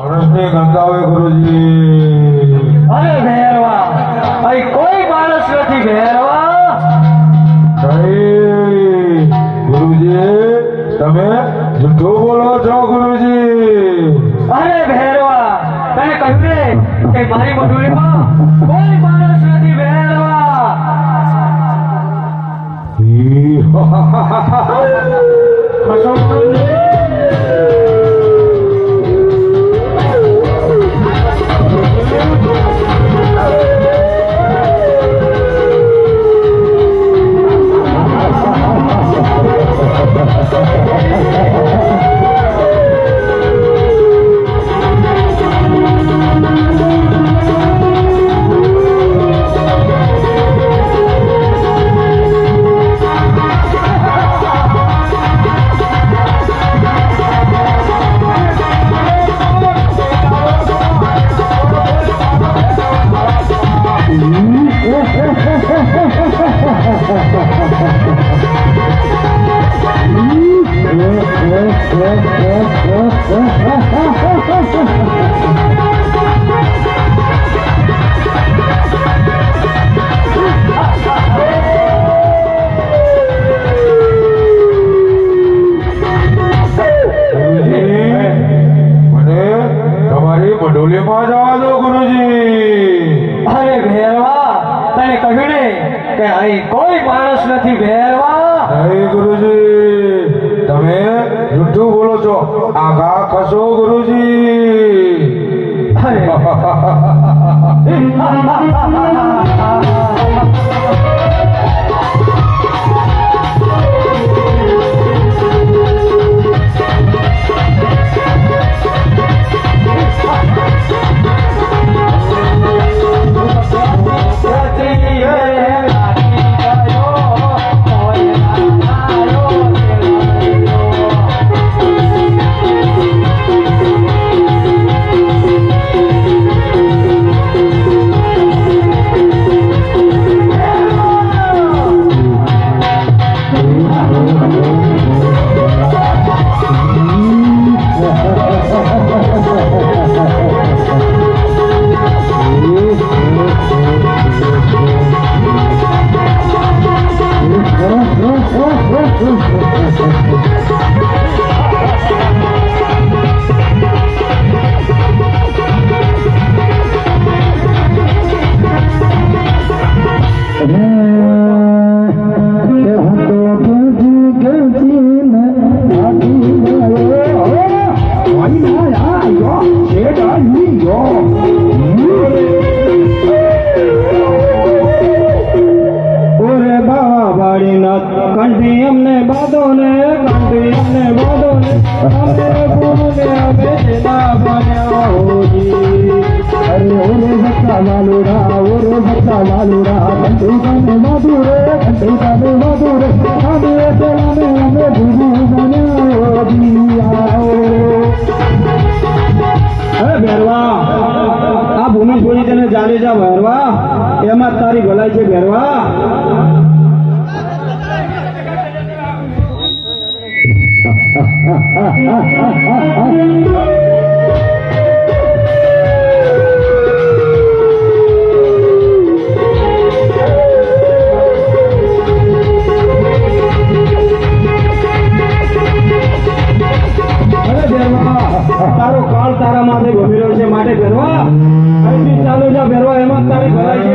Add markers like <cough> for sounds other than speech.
માણસને ગંગાવે ગુરુજી. અરે ભેરવા અહીં કોઈ માણસ નથી ભેરવા. ગુરુજી તમે જૂઠું બોલો છો ગુરુજી. અરે ભેરવા તને કહ્યું ને કે મારી મજૂરીમાં કોઈ માણસ નથી ભેરવા. કશો મંડોલીમાં જવા દો ગુરુજી અરે ભેરવા, તને કહ્યું કે અહીં કોઈ માણસ નથી ભેરવા. નહીં ગુરુજી. જૂઠું બોલો છો આઘા ખસો ગુરુજી. <laughs> او ها ته هاتو કંઠી અમને ને અમને ગુરુને અમે જેના બન્યા હોજી અરે ઓરે ભક્તા લાલુડા ઓરે ભક્તા લાલુડા કંઠી તમે મધુરે કંઠી તમે મધુરે અમે તેલાને અમે ગુરુ બન્યા હોજી અરે ભેરવા આ ભૂમિ છોડી તને ચાલી જા ભેરવા. એમાં તારી ભલાઈ છે, ભેરવા. તારો કાળ તારા માથે ગમી રહ્યો છે, માટે ભેરવા ચાલુ જા, ભેરવા, એમાં તારી ભરાય છે